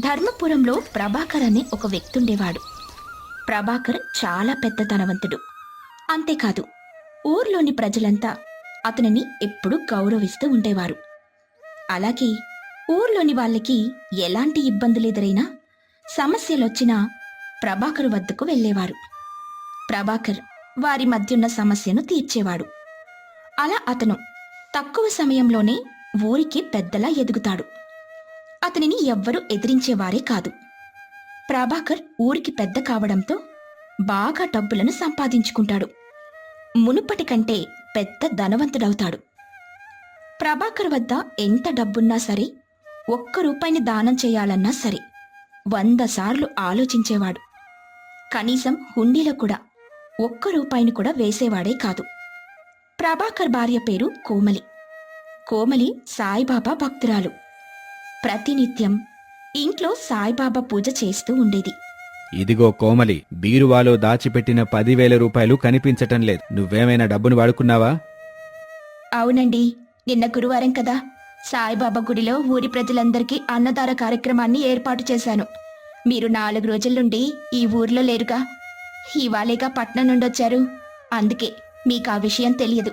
ధర్మపురంలో ప్రభాకర్ అనే ఒక వ్యక్తి ఉండేవాడు ప్రభాకర్ చాలా పెద్ద ధనవంతుడు అంతేకాదు ఊర్లోని ప్రజలంతా అతనిని ఎప్పుడూ గౌరవిస్తూ ఉండేవారు. అలాగే ఊర్లోని వాళ్ళకి ఎలాంటి ఇబ్బందులు ఎదురైనా సమస్యలొచ్చినా ప్రభాకర్ వద్దకు వెళ్ళేవారు. ప్రభాకర్ వారి మధ్యున్న సమస్యను తీర్చేవాడు. అలా అతను తక్కువ సమయంలోనే ఊరికి పెద్దలా ఎదుగుతాడు. అతనిని ఎవ్వరూ ఎదిరించేవారే కాదు. ప్రభాకర్ ఊరికి పెద్ద కావడంతో బాగా డబ్బులను సంపాదించుకుంటాడు. మునుపటి కంటే పెద్ద ధనవంతుడవుతాడు. ప్రభాకర్ వద్ద ఎంత డబ్బున్నా సరే ఒక్క రూపాయిని దానం చేయాలన్నా సరే వంద సార్లు ఆలోచించేవాడు. కనీసం హుండీలో కూడా ఒక్క రూపాయిని కూడా వేసేవాడే కాదు. ప్రభాకర్ భార్య పేరు కోమలి. కోమలి సాయిబాబా భక్తురాలు. ప్రతినిత్యం ఇంట్లో సాయిబాబా పూజ చేస్తూ ఉండేది. ఇదిగో కోమలి బీరువాలో దాచిపెట్టిన పదివేల రూపాయలు కనిపించటం లేదు. నువ్వేమైనా డబ్బును వాడుకున్నావా? అవునండి నిన్న గురువారం కదా సాయిబాబా గుడిలో ఊరి ప్రజలందరికీ అన్నదాన కార్యక్రమాన్ని ఏర్పాటు చేశాను. మీరు నాలుగు రోజుల నుండి ఈ ఊర్లో లేరుగా. ఇవాళేగా పట్నం నుండి వచ్చారు. అందుకే మీకు ఆ విషయం తెలియదు.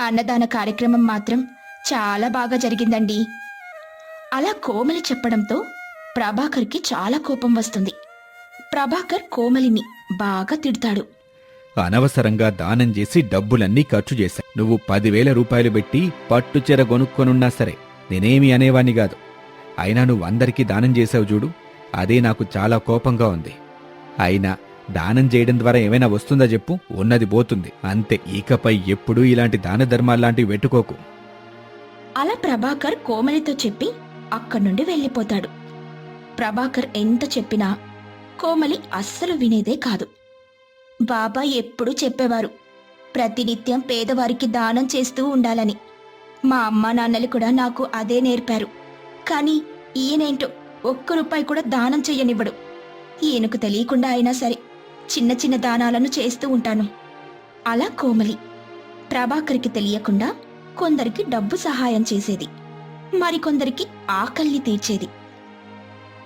అన్నదాన కార్యక్రమం మాత్రం చాలా బాగా జరిగిందండి. అలా కోమలి చెప్పడంతో ప్రభాకర్కి చాలా కోపం వస్తుంది. ప్రభాకర్ కోమలిని బాగా తిడతాడు. అనవసరంగా దానం చేసి డబ్బులన్నీ ఖర్చు చేశా నువ్వు పదివేల రూపాయలు పెట్టి పట్టుచెర కొనుక్కొనున్నా సరే నేనేమి అనేవాణ్ణి కాదు. అయినా నువ్వు అందరికీ దానం చేసావు చూడు అదే నాకు చాలా కోపంగా ఉంది. అయినా దానం చేయడం ద్వారా ఏమైనా వస్తుందా చెప్పు? ఉన్నది పోతుంది. అంతే ఇకపై ఎప్పుడూ ఇలాంటి దాన ధర్మాల్లాంటివి పెట్టుకోకు. అలా ప్రభాకర్ కోమలితో చెప్పి అక్కడి నుండి వెళ్ళిపోతాడు. ప్రభాకర్ ఎంత చెప్పినా కోమలి అస్సలు వినేదే కాదు. బాబా ఎప్పుడూ చెప్పేవారు ప్రతినిత్యం పేదవారికి దానం చేస్తూ ఉండాలని. మా అమ్మా నాన్నలు కూడా నాకు అదే నేర్పారు. కానీ ఈయనేంటో ఒక్క రూపాయి కూడా దానం చెయ్యనివ్వడు. ఈయనకు తెలియకుండా అయినా సరే చిన్న చిన్న దానాలను చేస్తూ ఉంటాను. అలా కోమలి ప్రభాకర్కి తెలియకుండా కొందరికి డబ్బు సహాయం చేసేది. మరికొందరికి ఆకల్ని తీర్చేది.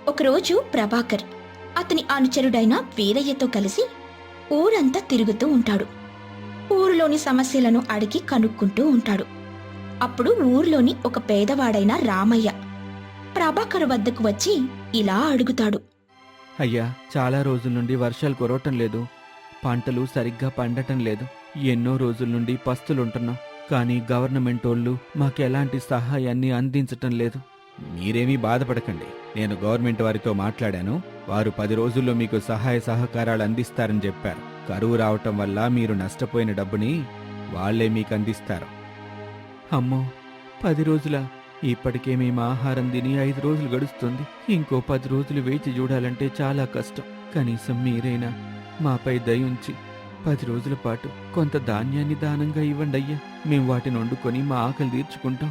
ఒకరోజు ప్రభాకర్ అతని అనుచరుడైన వీరయ్యతో కలిసి ఊరంతా తిరుగుతూ ఉంటాడు. ఊరిలోని సమస్యలను అడిగి కనుక్కుంటూ ఉంటాడు. అప్పుడు ఊర్లోని ఒక పేదవాడైన రామయ్య ప్రభాకర్ వద్దకు వచ్చి ఇలా అడుగుతాడు. అయ్యా చాలా రోజుల నుండి వర్షాలు కురవటం లేదు. పంటలు సరిగ్గా పండటం లేదు. ఎన్నో రోజుల నుండి పస్తులుంటున్నాం. కానీ గవర్నమెంట్ వాళ్ళు మాకు ఎలాంటి సహాయాన్ని అందించటం లేదు. మీరేమీ బాధపడకండి. నేను గవర్నమెంట్ వారితో మాట్లాడాను. వారు పది రోజుల్లో మీకు సహాయ సహకారాలు అందిస్తారని చెప్పారు. కరువు రావటం వల్ల మీరు నష్టపోయిన డబ్బుని వాళ్ళే మీకు అందిస్తారు. అమ్మో పది రోజుల? ఇప్పటికే మేము ఆహారం తిని ఐదు రోజులు గడుస్తుంది. ఇంకో పది రోజులు వేచి చూడాలంటే చాలా కష్టం. కనీసం మీరైనా మాపై దయ ఉంచి పది రోజుల పాటు కొంత ధాన్యాన్ని దానంగా ఇవ్వండి అయ్యా. మేము వాటిని వండుకొని మా ఆకలి తీర్చుకుంటాం.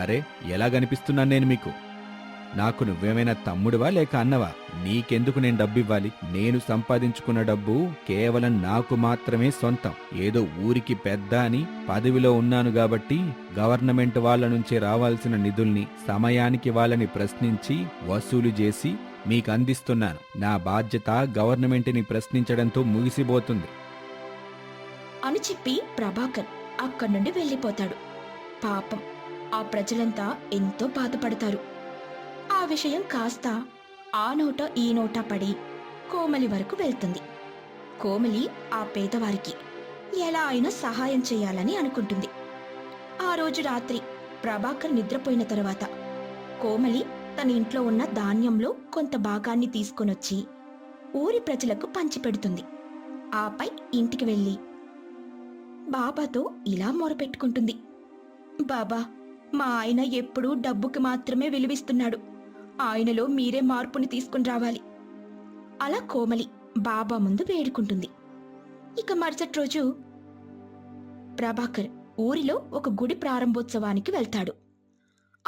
అరే ఎలా కనిపిస్తున్నాను నేను మీకు? నాకు నువ్వేమైనా తమ్ముడివా లేక అన్నవా? నీకెందుకు నేను డబ్బు ఇవ్వాలి నేను సంపాదించుకున్న డబ్బు కేవలం నాకు మాత్రమే సొంతం. ఏదో ఊరికి పెద్ద అని పదవిలో ఉన్నాను కాబట్టి గవర్నమెంట్ వాళ్ళ నుంచి రావాల్సిన నిధుల్ని సమయానికి వాళ్ళని ప్రశ్నించి వసూలు చేసి మీకు అందిస్తున్నాను. నా బాధ్యత గవర్నమెంట్ని ప్రశ్నించడంతో ముగిసిపోతుంది. అని చెప్పి ప్రభాకర్ అక్కడి నుండి వెళ్ళిపోతాడు. పాపం ఆ ప్రజలంతా ఎంతో బాధపడతారు. ఆ విషయం కాస్త ఆ నోట ఈ నోట పడి కోమలి వరకు వెళ్తుంది. కోమలి ఆ పేదవారికి ఎలా అయినా సహాయం చేయాలని అనుకుంటుంది. ఆ రోజు రాత్రి ప్రభాకర్ నిద్రపోయిన తర్వాత కోమలి తన ఇంట్లో ఉన్న ధాన్యంలో కొంత భాగాన్ని తీసుకొనొచ్చి ఊరి ప్రజలకు పంచిపెడుతుంది. ఆపై ఇంటికి వెళ్ళి బాబాతో ఇలా మొరపెట్టుకుంటుంది. బాబా మా ఆయన ఎప్పుడూ డబ్బుకి మాత్రమే విలువిస్తున్నాడు. ఆయనలో మీరే మార్పుని తీసుకుని రావాలి. అలా కోమలి బాబా ముందు వేడుకుంటుంది. ఇక మరుసటి రోజు ప్రభాకర్ ఊరిలో ఒక గుడి ప్రారంభోత్సవానికి వెళ్తాడు.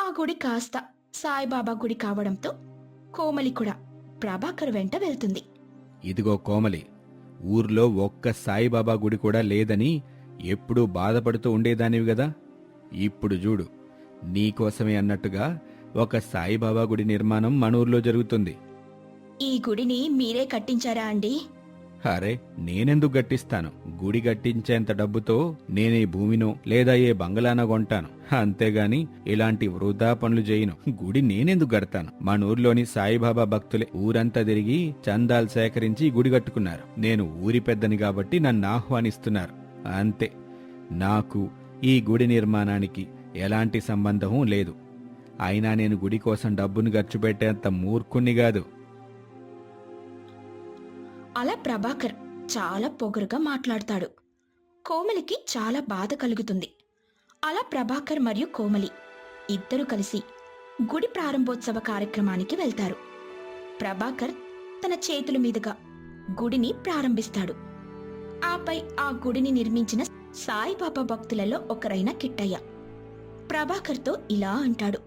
ఆ గుడి కాస్త సాయిబాబా గుడి కావడంతో కోమలి కూడా ప్రభాకర్ వెంట వెళ్తుంది. ఇదిగో కోమలి ఊర్లో ఒక్క సాయిబాబా గుడి కూడా లేదని ఎప్పుడూ బాధపడుతూ ఉండేదానివి గదా? ఇప్పుడు చూడు నీకోసమే అన్నట్టుగా ఒక సాయిబాబా గుడి నిర్మాణం మన ఊర్లో జరుగుతుంది. ఈ గుడిని మీరే కట్టించారా అండి? అరే నేనెందుకు గట్టిస్తాను? గుడి గట్టించేంత డబ్బుతో నేనే భూమినో లేదా ఏ బంగళానో కొంటాను. అంతేగాని ఇలాంటి వృధా పనులు చేయను. గుడి నేనెందుకు గడతాను మన ఊర్లోని సాయిబాబా భక్తులే ఊరంతా తిరిగి చందాలు సేకరించి ఈ గుడి కట్టుకున్నారు. నేను ఊరి పెద్దని కాబట్టి నన్ను ఆహ్వానిస్తున్నారు. అంతే. నాకు ఈ గుడి నిర్మాణానికి ఎలాంటి సంబంధం లేదు. అయినా నేను గుడి కోసం డబ్బును ఖర్చు పెట్టేంత మూర్ఖుణ్ణి కాదు. అలా ప్రభాకర్ చాలా పొగరుగా మాట్లాడతాడు. కోమలికి చాలా బాధ కలుగుతుంది. అలా ప్రభాకర్ మరియు కోమలి ఇద్దరు కలిసి గుడి ప్రారంభోత్సవ కార్యక్రమానికి వెళ్తారు. ప్రభాకర్ తన చేతుల మీదుగా గుడిని ప్రారంభిస్తాడు. ఆపై ఆ గుడిని నిర్మించిన సాయిబాబా భక్తులలో ఒకరైన కిట్టయ్య. ప్రభాకర్తో ఇలా అంటాడు.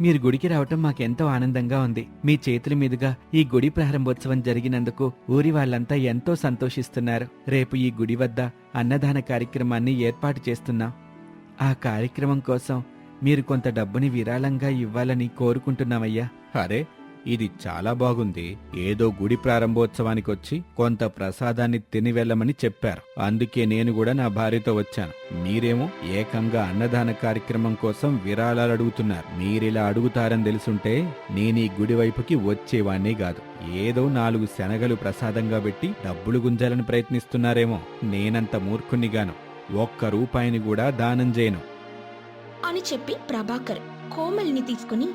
మీరు గుడికి రావటం మాకెంతో ఆనందంగా ఉంది. మీ చేతుల మీదుగా ఈ గుడి ప్రారంభోత్సవం జరిగినందుకు ఊరి వాళ్ళంతా ఎంతో సంతోషిస్తున్నారు. రేపు ఈ గుడి వద్ద అన్నదాన కార్యక్రమాన్ని ఏర్పాటు చేస్తున్నాం. ఆ కార్యక్రమం కోసం మీరు కొంత డబ్బుని విరాళంగా ఇవ్వాలని కోరుకుంటున్నామయ్యా. అరే ఇది చాలా బాగుంది. ఏదో గుడి ప్రారంభోత్సవానికి వచ్చి కొంత ప్రసాదాన్ని తిని వెళ్ళమని చెప్పారు. అందుకే నేను కూడా నా భార్యతో వచ్చాను. మీరేమో ఏకంగా అన్నదాన కార్యక్రమం కోసం విరాళాలు అడుగుతున్నారు. మీరిలా అడుగుతారని తెలుసుంటే నేను ఈ గుడి వైపుకి వచ్చేవాణ్ణి కాదు. ఏదో నాలుగు శనగలు ప్రసాదంగా పెట్టి డబ్బులు గుంజాలని ప్రయత్నిస్తున్నారేమో. నేనంత మూర్ఖునిగాను ఒక్క రూపాయిని కూడా దానం చేయను. అని చెప్పి ప్రభాకర్ కోమల్ని తీసుకుని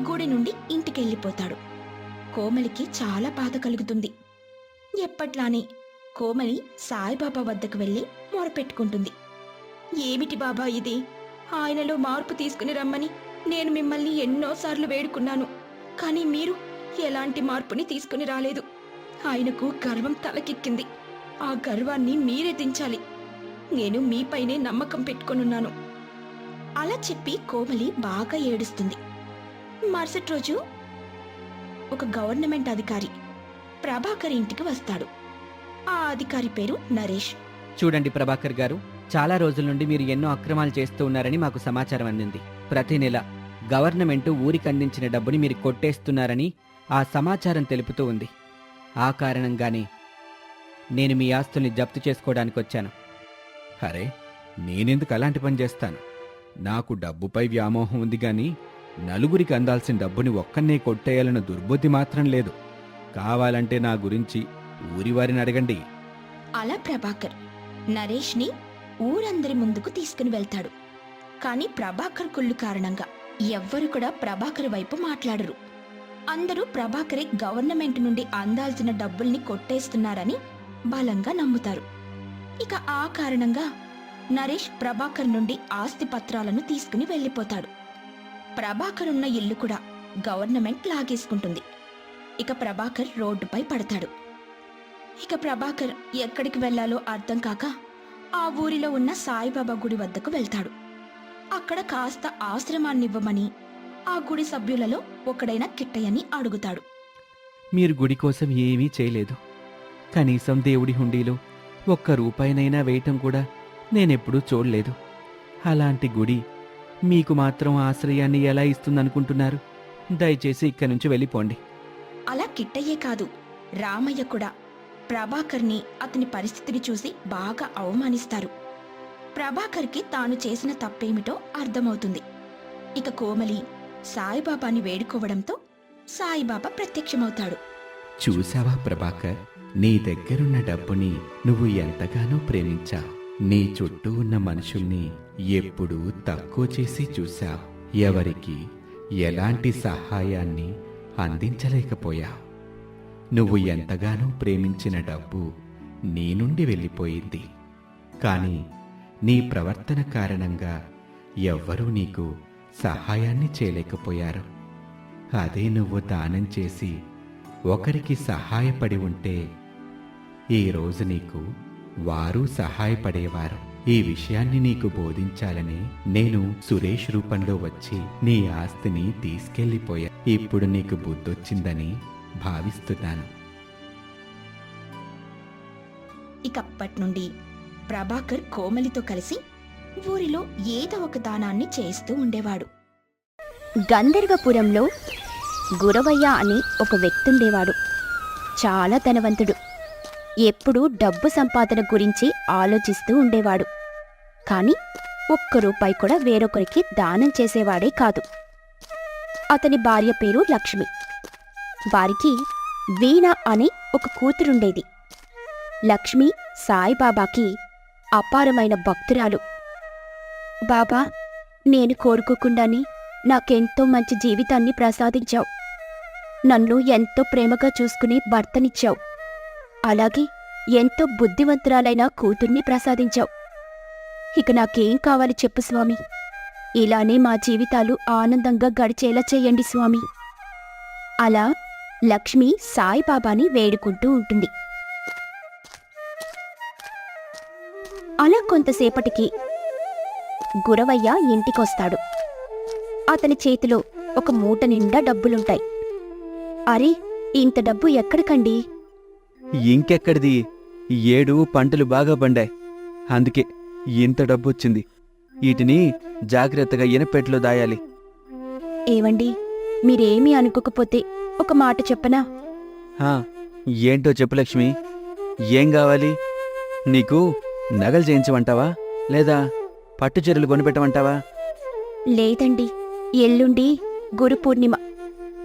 గుడి నుండి ఇంటికెళ్ళిపోతాడు. కోమలికి చాలా బాధ కలుగుతుంది. ఎప్పట్లానే కోమలి సాయిబాబా వద్దకు వెళ్ళి మొరపెట్టుకుంటుంది. ఏమిటి బాబా ఇది? ఆయనలో మార్పు తీసుకుని రమ్మని నేను మిమ్మల్ని ఎన్నోసార్లు వేడుకున్నాను. కానీ మీరు ఎలాంటి మార్పుని తీసుకుని రాలేదు. ఆయనకు గర్వం తలకెక్కింది. ఆ గర్వాన్ని మీరే దించాలి. నేను మీపైనే నమ్మకం పెట్టుకొనున్నాను. అలా చెప్పి కోమలి బాగా ఏడుస్తుంది. మరుసటి రోజు ఒక గవర్నమెంట్ అధికారి ప్రభాకర్ ఇంటికి వస్తాడు. ఆ అధికారి పేరు నరేష్. చూడండి ప్రభాకర్ గారు చాలా రోజుల నుండి మీరు ఎన్నో అక్రమాలు చేస్తూ ఉన్నారని మాకు సమాచారం అందింది. ప్రతి నెల గవర్నమెంట్ ఊరికి అందించిన డబ్బుని మీరు కొట్టేస్తున్నారని ఆ సమాచారం తెలుపుతూ ఉంది. ఆ కారణంగానే నేను మీ ఆస్తుల్ని జప్తు చేసుకోవడానికి వచ్చాను. అరే నేనెందుకు అలాంటి పని చేస్తాను? నాకు డబ్బుపై వ్యామోహం ఉంది గాని నలుగురికి అందాల్సిన డబ్బుని ఒక్కనే కొట్టేయాలన్న దుర్బుద్ధి మాత్రం లేదు. కావాలంటే నా గురించి ఊరివారిని అడగండి. అలా ప్రభాకర్ నరేష్ని ఊరందరి ముందుకు తీసుకుని వెళ్తాడు. కానీ ప్రభాకర్ కుళ్ళు కారణంగా ఎవ్వరు కూడా ప్రభాకర్ వైపు మాట్లాడరు. అందరూ ప్రభాకరే గవర్నమెంట్ నుండి అందాల్సిన డబ్బుల్ని కొట్టేస్తున్నారని బలంగా నమ్ముతారు. ఇక ఆ కారణంగా నరేష్ ప్రభాకర్ నుండి ఆస్తి పత్రాలను తీసుకుని వెళ్ళిపోతాడు. ప్రభాకర్ ఉన్న ఇల్లు కూడా గవర్నమెంట్ లాగేసుకుంటుంది. ఇక ప్రభాకర్ రోడ్డుపై పడతాడు. ఇక ప్రభాకర్ ఎక్కడికి వెళ్ళాలో అర్థం కాక ఆ ఊరిలో ఉన్న సాయిబాబా గుడి వద్దకు వెళ్తాడు. అక్కడ కాస్త ఆశ్రమాన్నివ్వమని ఆ గుడి సభ్యులలో ఒకడైన కిట్టయ్యని అడుగుతాడు. మీరు గుడి కోసం ఏమీ చేయలేదు. కనీసం దేవుడి హుండీలో ఒక్క రూపాయినైనా వేయటం కూడా నేనెప్పుడూ చూడలేదు. అలాంటి గుడి మీకు మాత్రం ఆశ్రయాన్ని ఎలా ఇస్తుందనుకుంటున్నారు? దయచేసి ఇక్కడి నుంచి వెళ్ళిపోండి. అలా కిట్టయ్యే కాదు రామయ్య కూడా. ప్రభాకర్ని అతని పరిస్థితిని చూసి బాగా అవమానిస్తారు. ప్రభాకర్కి తాను చేసిన తప్పేమిటో అర్థమవుతుంది. ఇక కోమలి సాయిబాబాని వేడుకోవడంతో సాయిబాబా ప్రత్యక్షమవుతాడు. చూసావా ప్రభాకర్? నీ దగ్గరున్న డబ్బుని నువ్వు ఎంతగానో ప్రేమించావు. నీ చుట్టూ ఉన్న మనుషుల్ని ఎప్పుడూ తక్కువ చేసి చూశావు. ఎవరికి ఎలాంటి సహాయాన్ని అందించలేకపోయావు. నువ్వు ఎంతగానో ప్రేమించిన డబ్బు నీ నుండి వెళ్ళిపోయింది. కానీ నీ ప్రవర్తన కారణంగా ఎవ్వరూ నీకు సహాయాన్ని చేయలేకపోయారు. అదే నువ్వు దానం చేసి ఒకరికి సహాయపడి ఉంటే ఈరోజు నీకు వారు సహాయపడేవారు. ఈ విషయాన్ని నీకు బోధించాలని నేను సురేష్ రూపంలో వచ్చి నీ ఆస్తిని తీసుకెళ్ళిపోయా ఇప్పుడు నీకు బుద్ధొచ్చిందని భావిస్తున్నాను. ఇకప్పటి నుండి ప్రభాకర్ కోమలితో కలిసి ఊరిలో ఏదో ఒక దానాన్ని చేస్తూ ఉండేవాడు. గంధర్వపురంలో గురవయ్య అని ఒక వ్యక్తి ఉండేవాడు చాలా ధనవంతుడు. ఎప్పుడూ డబ్బు సంపాదన గురించి ఆలోచిస్తూ ఉండేవాడు. కానీ ఒక్క రూపాయి కూడా వేరొకరికి దానం చేసేవాడే కాదు. అతని భార్య పేరు లక్ష్మి. వారికి వీణ అనే ఒక కూతురుండేది. లక్ష్మి సాయిబాబాకి అపారమైన భక్తురాలు. బాబా నేను కోరుకోకుండానే నాకెంతో మంచి జీవితాన్ని ప్రసాదించావు. నన్ను ఎంతో ప్రేమగా చూసుకుని భర్తనిచ్చావు. అలాగే ఎంతో బుద్ధివంతురాలైన కూతుర్ని ప్రసాదించావు. ఇక నాకేం కావాలి చెప్పు స్వామి. ఇలానే మా జీవితాలు ఆనందంగా గడిచేలా చేయండి స్వామి. అలా లక్ష్మి సాయిబాబాని వేడుకుంటూ ఉంటుంది. అలా కొంతసేపటికి గురవయ్య ఇంటికొస్తాడు. అతని చేతిలో ఒక మూట నిండా డబ్బులుంటాయి. అరే ఇంత డబ్బు ఎక్కడికండి? ఇంకెక్కడిది? ఏడు పంటలు బాగా పండాయి. అందుకే ఇంత డబ్బు వచ్చింది వీటిని జాగ్రత్తగా ఇనపెట్లో దాయాలి. ఏవండి? మీరేమీ అనుకోకపోతే ఒక మాట చెప్పనా? హా, ఏంటో చెప్పు లక్ష్మి. ఏం కావాలి? నీకు నగలు చేయించమంటావా? లేదా పట్టు చీరలు కొనిపెట్టమంటావా? లేదండి. ఎల్లుండి గురు పూర్ణిమ.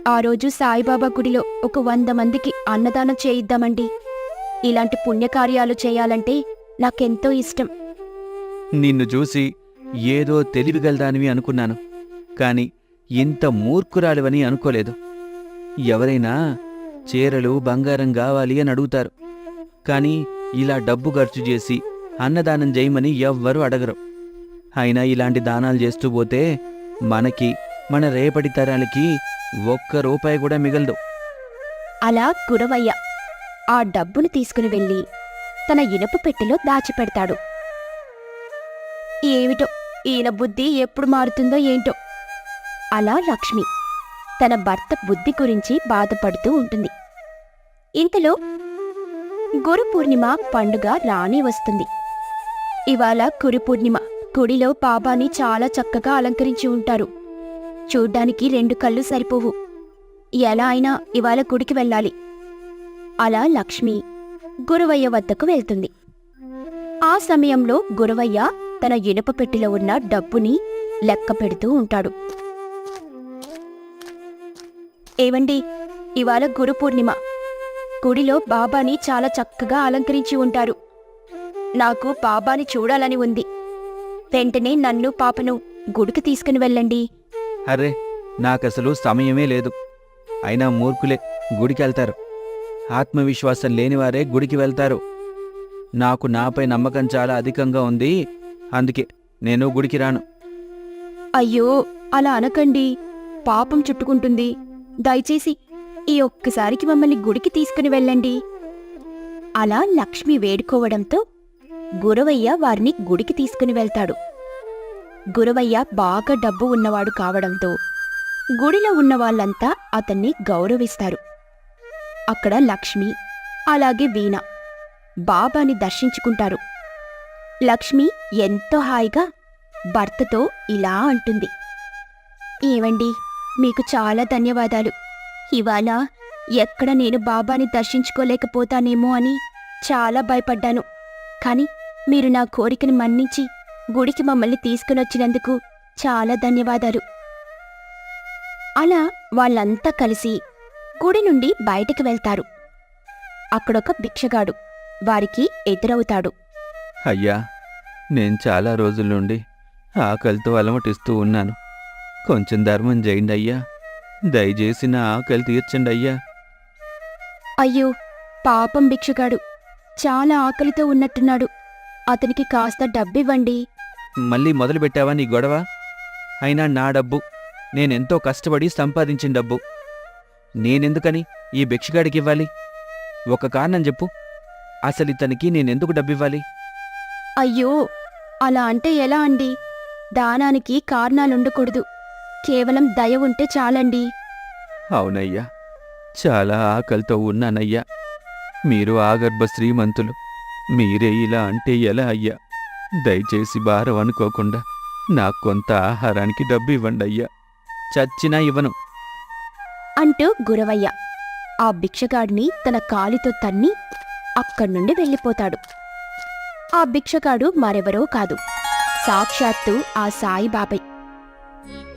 ఆ రోజు సాయిబాబా గుడిలో ఒక వంద మందికి అన్నదానం చేయిద్దామండి. ఇలాంటి పుణ్యకార్యాలు చేయాలంటే నాకెంతో ఇష్టం. నిన్ను చూసి ఏదో తెలివిగలదానివి అనుకున్నాను. కాని ఇంత మూర్ఖురాలివని అనుకోలేదు. ఎవరైనా చీరలు బంగారం కావాలి అని అడుగుతారు. కాని ఇలా డబ్బు ఖర్చు చేసి అన్నదానం చేయమని ఎవ్వరూ అడగరు. అయినా ఇలాంటి దానాలు చేస్తూ పోతే మనకి మన రేపటి తరాలకి ఒక్క రూపాయి కూడా మిగలదు. అలా గురవయ్య. ఆ డబ్బును తీసుకుని వెళ్ళి తన ఇనుప పెట్టెలో దాచిపెడతాడు. ఏమిటో ఈయన బుద్ధి ఎప్పుడు మారుతుందో ఏంటో. అలా లక్ష్మి తన భర్త బుద్ధి గురించి బాధపడుతూ ఉంటుంది. ఇంతలో గురు పూర్ణిమ పండుగ రాని వస్తుంది. ఇవాళ గురు పూర్ణిమ గుడిలో బాబాని చాలా చక్కగా అలంకరించి ఉంటారు. చూడ్డానికి రెండు కళ్ళు సరిపోవు. ఎలా అయినా ఇవాళ గుడికి వెళ్ళాలి. అలా లక్ష్మి గురవయ్య వద్దకు వెళ్తుంది. ఆ సమయంలో గురవయ్య తన ఇనుప పెట్టెలో ఉన్న డబ్బుని లెక్క పెడుతూ ఉంటాడు. ఏవండి ఇవాళ గురు పూర్ణిమ. గుడిలో బాబాని చాలా చక్కగా అలంకరించి ఉంటారు. నాకు బాబాని చూడాలని ఉంది. వెంటనే నన్ను పాపను గుడికి తీసుకుని వెళ్ళండి. అరే నాకసలు సమయమే లేదు. అయినా మూర్ఖులే గుడికి వెళ్తారు ఆత్మవిశ్వాసం లేనివారే గుడికి వెళ్తారు. నాకు నాపై నమ్మకం చాలా అధికంగా ఉంది. అందుకే నేను గుడికి రాను. అయ్యో అలా అనకండి. పాపం చుట్టుకుంటుంది. దయచేసి ఈ ఒక్కసారికి మమ్మల్ని గుడికి తీసుకుని వెళ్ళండి. అలా లక్ష్మి వేడుకోవడంతో గురవయ్య వారిని గుడికి తీసుకుని వెళ్తాడు. గురవయ్య బాగా డబ్బు ఉన్నవాడు కావడంతో గుడిలో ఉన్న వాళ్ళంతా అతన్ని గౌరవిస్తారు. అక్కడ లక్ష్మి అలాగే వీణ బాబాని దర్శించుకుంటారు. లక్ష్మి ఎంతో హాయిగా భర్తతో ఇలా అంటుంది. ఏవండి మీకు చాలా ధన్యవాదాలు. ఇవాళ ఎక్కడ నేను బాబాని దర్శించుకోలేకపోతానేమో అని చాలా భయపడ్డాను. కాని మీరు నా కోరికను మన్నించి గుడికి మమ్మల్ని తీసుకునొచ్చినందుకు చాలా ధన్యవాదాలు. అలా వాళ్ళంతా కలిసి గుడి నుండి బయటకు వెళ్తారు. అక్కడొక భిక్షగాడు వారికి ఎదురవుతాడు. అయ్యా నేను చాలా రోజుల నుండి ఆకలితో అలమటిస్తూ ఉన్నాను. కొంచెం ధర్మం చేయండి అయ్యా. దయచేసి నా ఆకలి తీర్చండి అయ్యా. అయ్యో పాపం భిక్షగాడు. చాలా ఆకలితో ఉన్నట్టున్నాడు. అతనికి కాస్త డబ్బివ్వండి. మళ్ళీ మొదలుపెట్టావా నీ గొడవ? అయినా నా డబ్బు నేనెంతో కష్టపడి సంపాదించిన డబ్బు. నేనెందుకని ఈ భిక్షగాడికి ఇవ్వాలి ఒక కారణం చెప్పు. అసలు ఇతనికి నేనెందుకు డబ్బివ్వాలి? అయ్యో అలా అంటే ఎలా అండి? దానానికి కారణాలుండకూడదు. కేవలం దయ ఉంటే చాలండి. అవునయ్యా చాలా ఆకలితో ఉన్నానయ్యా. మీరు ఆగర్భ శ్రీమంతులు. మీరే ఇలా అంటే ఎలా అయ్యా? దయచేసి భారం అనుకోకుండా నాకు కొంత ఆహారానికి డబ్బు ఇవ్వండి అయ్యా. చచ్చినా ఇవ్వను. అంటూ గురవయ్య. ఆ భిక్షగాడిని తన కాలితో తన్ని అక్కడ్నుండి వెళ్ళిపోతాడు. ఆ భిక్షగాడు మరెవరో కాదు. సాక్షాత్తు ఆ సాయిబాబాయ్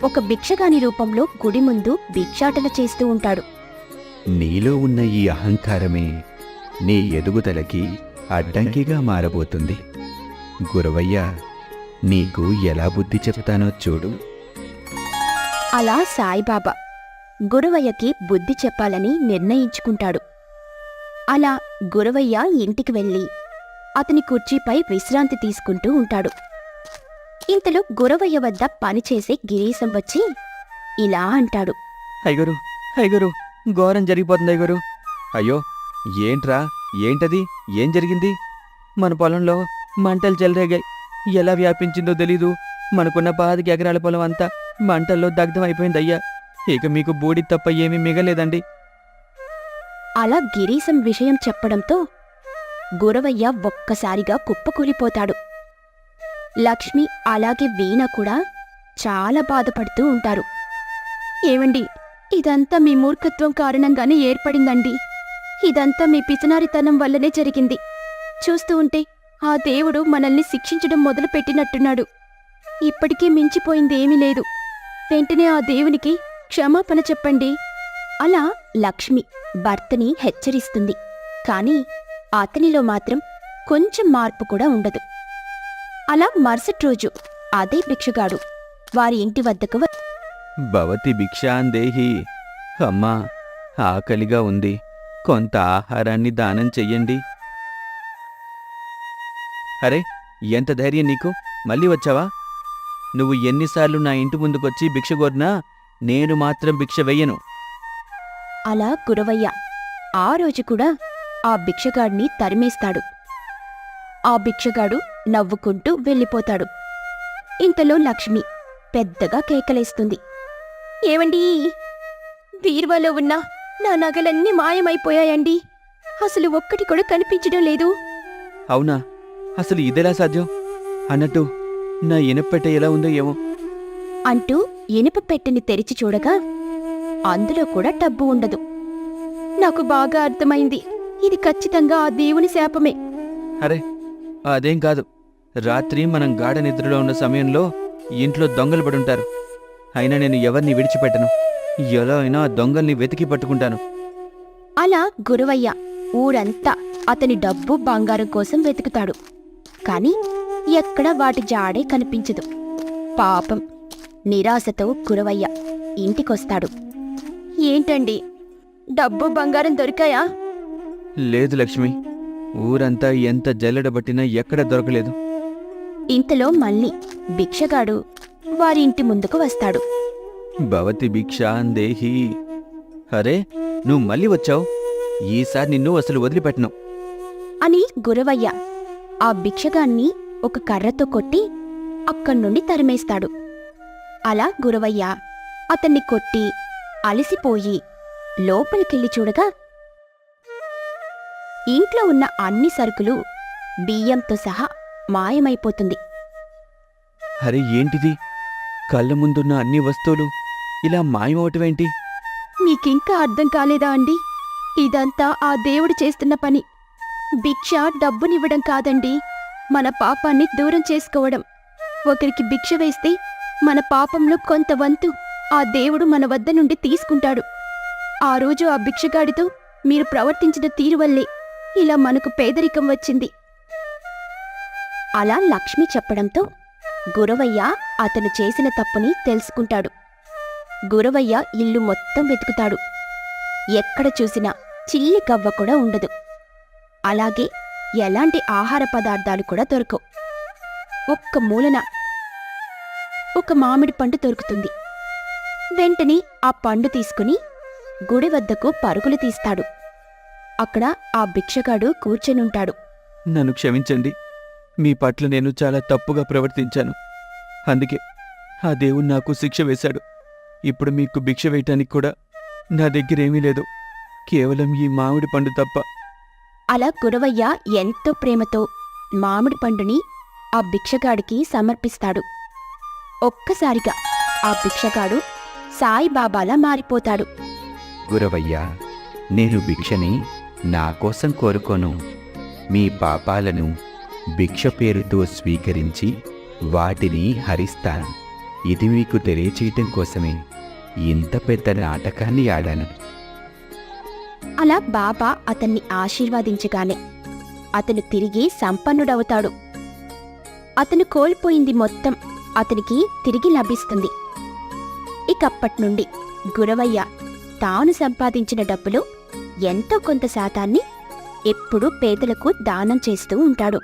ఒక భిక్షగాని రూపంలో గుడి ముందు భిక్షాటన చేస్తూ ఉంటాడు. నీలో ఉన్న ఈ అహంకారమే నీ ఎదుగుదలకి అడ్డంకిగా మారబోతుంది. గురవయ్య నీకు ఎలా బుద్ధి చెప్తానో చూడు. అలా సాయిబాబా గురవయ్యకి బుద్ధి చెప్పాలని నిర్ణయించుకుంటాడు. అలా గురవయ్య ఇంటికి వెళ్ళి అతని కుర్చీపై విశ్రాంతి తీసుకుంటూ ఉంటాడు. ఇంతలో గురవయ్య వద్ద పనిచేసే గిరీశం వచ్చి ఇలా అంటాడు. అయ్యగారు అయ్యగారు ఘోరం జరిగిపోతుంది అయ్యగారు. అయ్యో ఏంట్రా? ఏంటది? ఏం జరిగింది? మన పొలంలో మంటలు చెలరేగాయి. ఎలా వ్యాపించిందో తెలీదు. మనకున్న పాతిక ఎకరాల పొలం అంతా మంటల్లో దగ్ధం అయ్యా ఇక మీకు బూడి తప్ప ఏమీ మిగలేదండి. అలా గిరీశం విషయం చెప్పడంతో గురవయ్య ఒక్కసారిగా కుప్పకూలిపోతాడు. లక్ష్మి అలాగే వీణ కూడా చాలా బాధపడుతూ ఉంటారు. ఏమండి ఇదంతా మీ మూర్ఖత్వం కారణంగానే ఏర్పడిందండి. ఇదంతా మీ పిచనారితనం వల్లనే జరిగింది. చూస్తూ ఉంటే ఆ దేవుడు మనల్ని శిక్షించడం మొదలుపెట్టినట్టున్నాడు. ఇప్పటికీ మించిపోయిందేమీ లేదు. వెంటనే ఆ దేవునికి క్షమాపణ చెప్పండి. అలా లక్ష్మి భర్తని హెచ్చరిస్తుంది. కాని అతనిలో మాత్రం కొంచెం మార్పు కూడా ఉండదు. అలా మరుసటి రోజు అదే భిక్షగాడు వారి ఇంటి వద్దకు భవతి భిక్షాందేహి అమ్మా ఆకలిగా ఉంది. కొంత ఆహారాన్ని దానం చెయ్యండి. అరే ఎంత ధైర్యం నీకు? మళ్ళీ వచ్చావా? నువ్వు ఎన్నిసార్లు నా ఇంటి ముందుకొచ్చి భిక్ష కోరినా నేను మాత్రం భిక్ష వెయ్యను. అలా గురవయ్య ఆ రోజు కూడా ఆ భిక్షగాడిని తరిమేస్తాడు. ఆ భిక్షగాడు నవ్వుకుంటూ వెళ్ళిపోతాడు. ఇంతలో లక్ష్మి పెద్దగా కేకలేస్తుంది. ఏవండి బీరువాలో ఉన్న నా నగలన్నీ మాయమైపోయాయండి. అసలు ఒక్కటి కూడా కనిపించడం లేదు. అవునా? అసలు ఇదెలా సాధ్యం? అన్నట్టు నా ఇనప్పెట్ట ఎలా ఉందో ఏమో. అంటూ ఇనుప పెట్టెని తెరిచి చూడగా అందులో కూడా డబ్బు ఉండదు. నాకు బాగా అర్థమైంది. ఇది ఖచ్చితంగా ఆ దేవుని శాపమే. అరే అదేం కాదు. రాత్రి మనం గాఢ నిద్రలో ఉన్న సమయంలో ఇంట్లో దొంగలు పడుంటారు. అయినా నేను ఎవరిని విడిచిపెట్టను? ఎలా అయినా ఆ దొంగల్ని వెతికి పట్టుకుంటాను. అలా గురవయ్య ఊరంతా అతని డబ్బు బంగారం కోసం వెతుకుతాడు. కాని ఎక్కడ వాటి జాడే కనిపించదు. పాపం. నిరాశతో గురవయ్య ఇంటికొస్తాడు. ఏంటండి? డబ్బు బంగారం దొరికాయా? లేదు లక్ష్మి. ఊరంతా ఎంత జల్లెడబట్టినా ఎక్కడ దొరకలేదు. ఇంతలో మళ్ళీ భిక్షగాడు వారి ఇంటి ముందుకు వస్తాడు. భవతి భిక్షాందేహి అరే నువ్వు మళ్ళీ వచ్చావు? ఈసారి నిన్ను అసలు వదిలిపెట్టను. అని గురవయ్య ఆ భిక్షగాన్ని ఒక కర్రతో కొట్టి అక్కడి నుండి తరిమేస్తాడు. అలా గురవయ్య అతన్ని కొట్టి అలసిపోయి లోపలికెళ్ళి చూడగా ఇంట్లో ఉన్న అన్ని సరుకులు బియ్యంతో సహా మాయమైపోతుంది. అరే ఏంటిది? కళ్ళ ముందున్న అన్ని వస్తువులు ఇలా మాయమవటమేంటి? మీకింకా అర్థం కాలేదా అండి? ఇదంతా ఆ దేవుడు చేస్తున్న పని. భిక్ష డబ్బునివ్వడం కాదండి. మన పాపాన్ని దూరం చేసుకోవడం. ఒకరికి భిక్ష వేస్తే మన పాపంలో కొంత వంతు ఆ దేవుడు మన వద్ద నుండి తీసుకుంటాడు. ఆ రోజు ఆ భిక్షగాడితో మీరు ప్రవర్తించిన తీరు వల్లే ఇలా మనకు పేదరికం వచ్చింది. అలా లక్ష్మి చెప్పడంతో గురవయ్య అతను చేసిన తప్పుని తెలుసుకుంటాడు. గురవయ్య ఇల్లు మొత్తం వెతుకుతాడు. ఎక్కడ చూసినా చిల్లి కవ్వ కూడా ఉండదు. అలాగే ఎలాంటి ఆహార పదార్థాలు కూడా దొరకవు. ఒక్క మూలన ఒక మామిడి పండు దొరుకుతుంది. వెంటనే ఆ పండు తీసుకుని గుడి వద్దకు పరుగులు తీస్తాడు. అక్కడ ఆ భిక్షగాడు కూర్చొనుంటాడు నన్ను క్షమించండి. మీ పట్ల నేను చాలా తప్పుగా ప్రవర్తించాను. అందుకే ఆ దేవుడు నాకు శిక్ష వేశాడు. ఇప్పుడు మీకు భిక్ష వేయటానికి కూడా నా దగ్గరేమీ లేదు. కేవలం ఈ మామిడి పండు తప్ప అలా గురవయ్య ఎంతో ప్రేమతో మామిడి పండుని ఆ భిక్షగాడికి సమర్పిస్తాడు. ఒక్కసారిగా ఆ భిక్షగాడు సాయిబాబాలా మారిపోతాడు. గురవయ్య నేను భిక్షని నా కోసం కోరుకోను. మీ పాపాలను భిక్ష పేరుతో స్వీకరించి వాటిని హరిస్తాను. ఇది మీకు తెలియచేయటం కోసమే ఇంత పెద్ద నాటకాన్ని ఆడాను. అలా బాబా అతన్ని ఆశీర్వదించగానే అతను తిరిగి సంపన్నుడవుతాడు. అతను కోల్పోయింది మొత్తం అతనికి తిరిగి లభిస్తుంది. ఇకప్పటి నుండి గురవయ్య తాను సంపాదించిన డబ్బులు ఎంతో కొంత శాతాన్ని ఎప్పుడూ పేదలకు దానం చేస్తూ ఉంటాడు.